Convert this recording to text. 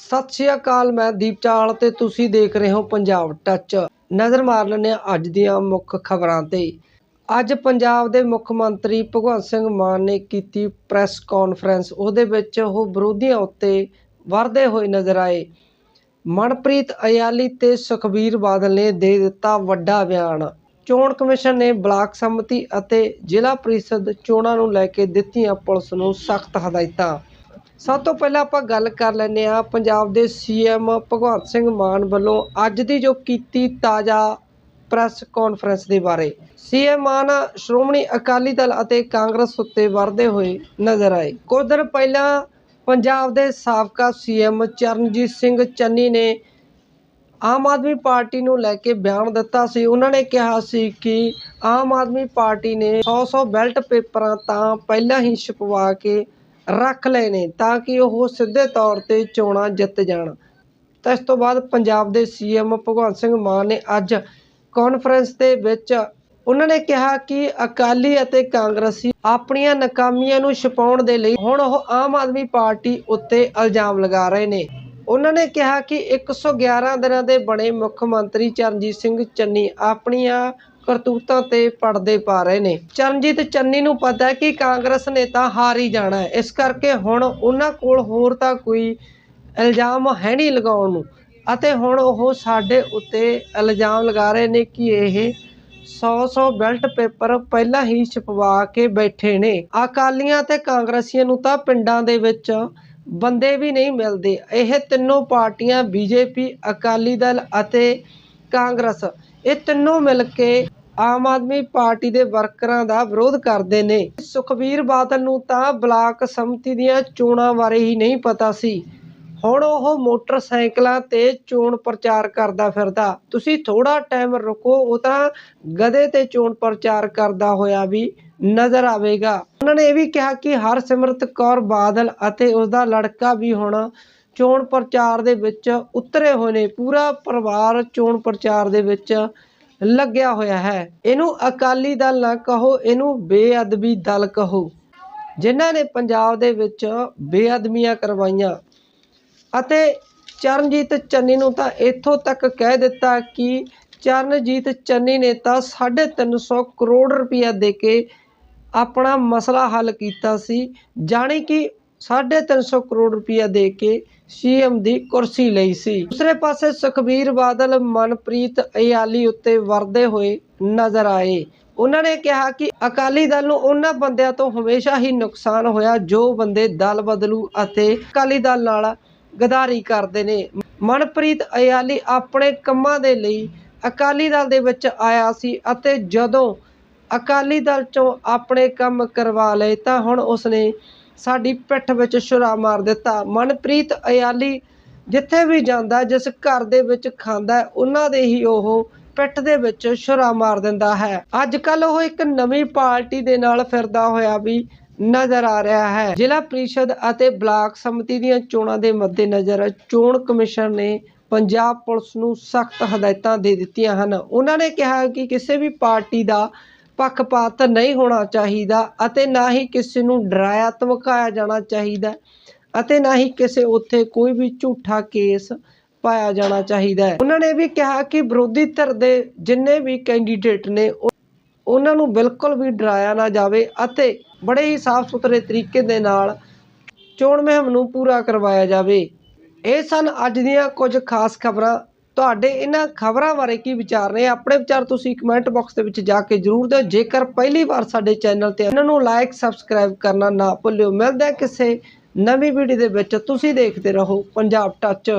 ਸਤਿ ਸ਼੍ਰੀ ਅਕਾਲ, ਮੈਂ ਦੀਪ ਚਾਲ ਤੇ ਤੁਸੀਂ ਦੇਖ ਰਹੇ ਹੋ ਪੰਜਾਬ ਟੱਚ ਨਜ਼ਰ ਮਾਰ ਲੈਂਦੇ ਹਾਂ ਅੱਜ ਦੀਆਂ ਮੁੱਖ ਖਬਰਾਂ ਤੇ। ਅੱਜ ਪੰਜਾਬ ਦੇ ਮੁੱਖ ਮੰਤਰੀ ਭਗਵੰਤ ਸਿੰਘ ਮਾਨ ਨੇ ਕੀਤੀ ਪ੍ਰੈਸ ਕਾਨਫਰੰਸ, ਉਹਦੇ ਵਿੱਚ ਉਹ ਵਿਰੋਧੀਆਂ ਉੱਤੇ ਵਰਦੇ ਹੋਏ ਨਜ਼ਰ ਆਏ। ਮਨਪ੍ਰੀਤ ਅਯਾਲੀ ਤੇ ਸੁਖਬੀਰ ਬਾਦਲ ਨੇ ਦੇ ਦਿੱਤਾ ਵੱਡਾ ਬਿਆਨ। ਚੋਣ ਕਮਿਸ਼ਨ ਨੇ ਬਲਾਕ ਸੰਮਤੀ ਅਤੇ ਜ਼ਿਲ੍ਹਾ ਪ੍ਰੀਸ਼ਦ ਚੋਣਾਂ ਨੂੰ ਲੈ ਕੇ ਦਿੱਤੀਆਂ ਪੁਲਿਸ ਨੂੰ ਸਖਤ ਹਦਾਇਤਾਂ। ਸਭ ਤੋਂ ਪਹਿਲਾਂ ਆਪਾਂ ਗੱਲ ਕਰ ਲੈਂਦੇ ਹਾਂ ਪੰਜਾਬ ਦੇ ਸੀਐਮ ਭਗਵੰਤ ਸਿੰਘ ਮਾਨ ਵੱਲੋਂ ਅੱਜ ਦੀ ਜੋ ਕੀਤੀ ਤਾਜ਼ਾ ਪ੍ਰੈਸ ਕਾਨਫਰੰਸ ਦੇ ਬਾਰੇ। ਸੀਐਮ ਮਾਨ ਸ਼੍ਰੋਮਣੀ ਅਕਾਲੀ ਦਲ ਅਤੇ ਕਾਂਗਰਸ ਉੱਤੇ ਵਰਦੇ ਹੋਏ ਨਜ਼ਰ ਆਏ। ਕੁਝ ਦਿਨ ਪਹਿਲਾਂ ਪੰਜਾਬ ਦੇ ਸਾਬਕਾ ਸੀਐਮ ਚਰਨਜੀਤ ਸਿੰਘ ਚੰਨੀ ਨੇ ਆਮ ਆਦਮੀ ਪਾਰਟੀ ਨੂੰ ਲੈ ਕੇ ਬਿਆਨ ਦਿੱਤਾ ਸੀ। ਉਹਨਾਂ ਨੇ ਕਿਹਾ ਸੀ ਕਿ ਆਮ ਆਦਮੀ ਪਾਰਟੀ ਨੇ 100-100 ਬੈਲਟ ਪੇਪਰਾਂ ਤਾਂ ਪਹਿਲਾਂ ਹੀ ਛਪਵਾ ਕੇ ਰੱਖ ਲਏ ਨੇ ਤਾਂ ਕਿ ਉਹ ਸਿੱਧੇ ਤੌਰ ਤੇ ਚੋਣਾਂ ਜਿੱਤ ਜਾਣ। ਤਾਂ ਇਸ ਤੋਂ ਬਾਅਦ ਪੰਜਾਬ ਦੇ ਸੀਐਮ ਭਗਵੰਤ ਸਿੰਘ ਮਾਨ ਨੇ ਅੱਜ ਕਾਨਫਰੰਸ ਦੇ ਵਿੱਚ ਉਹਨਾਂ ਨੇ ਕਿਹਾ ਕਿ ਅਕਾਲੀ ਅਤੇ ਕਾਂਗਰਸੀ ਆਪਣੀਆਂ ਨਾਕਾਮੀਆਂ ਨੂੰ ਛੁਪਾਉਣ ਦੇ ਲਈ ਹੁਣ ਉਹ ਆਮ ਆਦਮੀ ਪਾਰਟੀ ਉੱਤੇ ਇਲਜ਼ਾਮ ਲਗਾ ਰਹੇ ਨੇ। ਉਹਨਾਂ ਨੇ ਕਿਹਾ ਕਿ 111 ਦਿਨਾਂ ਦੇ ਬਣੇ ਮੁੱਖ ਮੰਤਰੀ ਚਰਨਜੀਤ ਸਿੰਘ ਚੰਨੀ ਆਪਣੀਆਂ ਕਰਤੂਤਾਂ ਤੇ ਪਰਦੇ ਪਾ ਰਹੇ ਨੇ। ਚਰਨਜੀਤ ਚੰਨੀ ਨੂੰ ਪਤਾ ਹੈ ਕਿ ਕਾਂਗਰਸ ਨੇ ਤਾਂ ਹਾਰ ਹੀ ਜਾਣਾ ਹੈ। ਇਸ ਕਰਕੇ ਹੁਣ ਉਹਨਾਂ ਕੋਲ ਹੋਰ ਤਾਂ ਕੋਈ ਇਲਜ਼ਾਮ ਹੈ ਨਹੀਂ ਲਗਾਉਣ ਨੂੰ। ਅਤੇ ਹੁਣ ਉਹ ਸਾਡੇ ਉੱਤੇ ਇਲਜ਼ਾਮ ਲਗਾ ਰਹੇ ਨੇ ਕਿ ਇਹ 100-100 ਬੈਲਟ ਪੇਪਰ ਪਹਿਲਾਂ ਹੀ ਛਪਵਾ ਕੇ ਬੈਠੇ ਨੇ। ਅਕਾਲੀਆਂ ਤੇ ਕਾਂਗਰਸੀਆਂ ਨੂੰ ਤਾਂ ਪਿੰਡਾਂ ਦੇ ਵਿੱਚ ਬੰਦੇ ਵੀ ਨਹੀਂ ਮਿਲਦੇ। ਇਹ ਤਿੰਨੋਂ ਪਾਰਟੀਆਂ, ਬੀਜੇਪੀ, ਅਕਾਲੀ ਦਲ ਅਤੇ ਕਾਂਗਰਸ। ਇਹ ਤਿੰਨੋਂ ਮਿਲ ਕੇ ਆਮ ਆਦਮੀ ਪਾਰਟੀ ਦੇ ਵਰਕਰਾਂ ਦਾ ਵਿਰੋਧ ਕਰਦੇ ਨੇ। ਸੁਖਬੀਰ ਬਾਦਲ ਨੂੰ ਤਾਂ ਬਲਾਕ ਸੰਮਤੀ ਦੀਆਂ ਚੋਣਾਂ ਬਾਰੇ ਹੀ ਨਹੀਂ ਪਤਾ ਸੀ। ਹੁਣ ਉਹ ਮੋਟਰਸਾਈਕਲਾਂ ਤੇ ਚੋਣ ਪ੍ਰਚਾਰ ਕਰਦਾ ਫਿਰਦਾ। ਤੁਸੀਂ ਥੋੜਾ ਟਾਈਮ ਰੁਕੋ, ਉਹ ਤਾਂ ਗਦੇ ਤੇ ਚੋਣ ਪ੍ਰਚਾਰ ਕਰਦਾ ਹੋਇਆ ਵੀ ਨਜ਼ਰ ਆਵੇਗਾ। ਉਹਨਾਂ ਨੇ ਇਹ ਵੀ ਕਿਹਾ ਕਿ ਹਰਸਿਮਰਤ ਕੌਰ ਬਾਦਲ ਅਤੇ ਉਸ ਦਾ ਲੜਕਾ ਵੀ ਹੁਣ ਚੋਣ ਪ੍ਰਚਾਰ ਦੇ ਵਿੱਚ ਉਤਰੇ ਹੋਏ ਨੇ। ਪੂਰਾ ਪਰਿਵਾਰ ਚੋਣ ਪ੍ਰਚਾਰ ਦੇ ਵਿੱਚ ਲੱਗਿਆ ਹੋਇਆ ਹੈ। ਇਹਨੂੰ ਅਕਾਲੀ ਦਲ ਨਾ ਕਹੋ, ਇਹਨੂੰ ਬੇਅਦਬੀ ਦਲ ਕਹੋ। ਜਿਨ੍ਹਾਂ ਨੇ ਪੰਜਾਬ ਦੇ ਵਿੱਚ ਬੇਅਦਮੀਆਂ ਕਰਵਾਈਆਂ। ਅਤੇ ਚਰਨਜੀਤ ਚੰਨੀ ਨੂੰ ਤਾਂ ਇੱਥੋਂ ਤੱਕ ਕਹਿ ਦਿੱਤਾ ਕਿ ਚਰਨਜੀਤ ਚੰਨੀ ਨੇ ਤਾਂ 350 ਕਰੋੜ ਰੁਪਇਆ ਦੇ ਕੇ ਆਪਣਾ ਮਸਲਾ ਹੱਲ ਕੀਤਾ ਸੀ। ਜਾਣੀ ਕਿ 350 ਕਰੋੜ ਰੁਪਇਆ ਦੇ ਕੇ ਸੀਐਮ ਦੀ ਕੁਰਸੀ ਲਈ ਸੀ। ਦੂਸਰੇ ਪਾਸੇ ਸੁਖਬੀਰ ਬਾਦਲ, ਮਨਪ੍ਰੀਤ ਅਯਾਲੀ ਉੱਤੇ ਵਰਦੇ ਹੋਏ ਨਜ਼ਰ ਆਏ। ਉਹਨਾਂ ਨੇ ਕਿਹਾ ਕਿ ਅਕਾਲੀ ਦਲ ਨੂੰ ਉਹਨਾਂ ਬੰਦਿਆਂ ਤੋਂ ਹਮੇਸ਼ਾ ਹੀ ਨੁਕਸਾਨ ਹੋਇਆ, ਜੋ ਬੰਦੇ ਦਲ ਬਦਲੂ ਅਤੇ ਅਕਾਲੀ ਦਲ ਨਾਲ ਗਦਾਰੀ ਕਰਦੇ ਨੇ। ਮਨਪ੍ਰੀਤ ਅਯਾਲੀ ਆਪਣੇ ਕੰਮਾਂ ਦੇ ਲਈ ਅਕਾਲੀ ਦਲ ਦੇ ਵਿੱਚ ਆਇਆ ਸੀ ਅਤੇ ਜਦੋਂ ਅਕਾਲੀ ਦਲ ਚੋਂ ਆਪਣੇ ਕੰਮ ਕਰਵਾ ਲਏ ਤਾਂ ਹੁਣ ਉਸਨੇ ਸਾਡੀ ਪਿੱਠ ਵਿੱਚ ਛੁਰਾ ਮਾਰ ਦਿੱਤਾ। ਮਨਪ੍ਰੀਤ ਅਯਾਲੀ ਜਿੱਥੇ ਵੀ ਜਾਂਦਾ, ਜਿਸ ਘਰ ਦੇ ਵਿੱਚ ਖਾਂਦਾ ਉਹਨਾਂ ਦੇ ਹੀ ਉਹ ਪਿੱਠ ਦੇ ਵਿੱਚ ਛੁਰਾ ਮਾਰ ਦਿੰਦਾ ਹੈ। ਅੱਜ ਕੱਲ ਉਹ ਇੱਕ ਨਵੀਂ ਪਾਰਟੀ ਦੇ ਨਾਲ ਫਿਰਦਾ ਹੋਇਆ ਵੀ ਨਜ਼ਰ ਆ ਰਿਹਾ ਹੈ। ਜ਼ਿਲ੍ਹਾ ਪ੍ਰੀਸ਼ਦ ਅਤੇ ਬਲਾਕ ਸਮਿਤੀ ਦੀਆਂ ਚੋਣਾਂ ਦੇ ਮੱਦੇਨਜ਼ਰ ਚੋਣ ਕਮਿਸ਼ਨ ਨੇ ਪੰਜਾਬ ਪੁਲਿਸ ਨੂੰ ਸਖਤ ਹਦਾਇਤਾਂ ਦੇ ਦਿੱਤੀਆਂ ਹਨ। ਉਹਨਾਂ ਨੇ ਕਿਹਾ ਕਿ ਕਿਸੇ ਵੀ ਪਾਰਟੀ ਦਾ ਪੱਖਪਾਤ ਨਹੀਂ ਹੋਣਾ ਚਾਹੀਦਾ ਅਤੇ ਨਾ ਹੀ ਕਿਸੇ ਨੂੰ ਡਰਾਇਆ, ਧਮਕਾਇਆ ਜਾਣਾ ਚਾਹੀਦਾ ਅਤੇ ਨਾ ਹੀ ਕਿਸੇ ਉੱਥੇ ਕੋਈ ਵੀ ਝੂਠਾ ਕੇਸ ਪਾਇਆ ਜਾਣਾ ਚਾਹੀਦਾ। ਹੈ ਉਹਨਾਂ ਨੇ ਵੀ ਕਿਹਾ ਕਿ ਵਿਰੋਧੀ ਧਿਰ ਦੇ ਜਿੰਨੇ ਵੀ ਕੈਂਡੀਡੇਟ ਨੇ ਉਹ- ਉਹਨਾਂ ਨੂੰ ਬਿਲਕੁਲ ਵੀ ਡਰਾਇਆ ਨਾ ਜਾਵੇ ਅਤੇ ਬੜੇ ਹੀ ਸਾਫ਼ ਸੁਥਰੇ ਤਰੀਕੇ ਦੇ ਨਾਲ ਚੋਣ ਮੁਹਿੰਮ ਨੂੰ ਪੂਰਾ ਕਰਵਾਇਆ ਜਾਵੇ। ਇਹ ਸਨ ਅੱਜ ਦੀਆਂ ਕੁਝ ਖਾਸ ਖਬਰਾਂ। ਤੁਹਾਡੇ ਇਹਨਾਂ ਖਬਰਾਂ ਬਾਰੇ ਕੀ ਵਿਚਾਰ ਨੇ ਆਪਣੇ ਵਿਚਾਰ ਤੁਸੀਂ ਕਮੈਂਟ ਬਾਕਸ ਦੇ ਵਿੱਚ ਜਾ ਕੇ ਜਰੂਰ ਦਿਓ। ਜੇਕਰ ਪਹਿਲੀ ਵਾਰ ਸਾਡੇ ਚੈਨਲ ਤੇ ਇਹਨਾਂ ਨੂੰ ਲਾਈਕ ਸਬਸਕ੍ਰਾਈਬ ਕਰਨਾ ਨਾ ਭੁੱਲਿਓ, ਮਿਲਦਾ ਕਿਸੇ ਨਵੀਂ ਵੀਡੀਓ ਦੇ ਵਿੱਚ। ਤੁਸੀਂ ਦੇਖਦੇ ਰਹੋ ਪੰਜਾਬ ਟੱਚ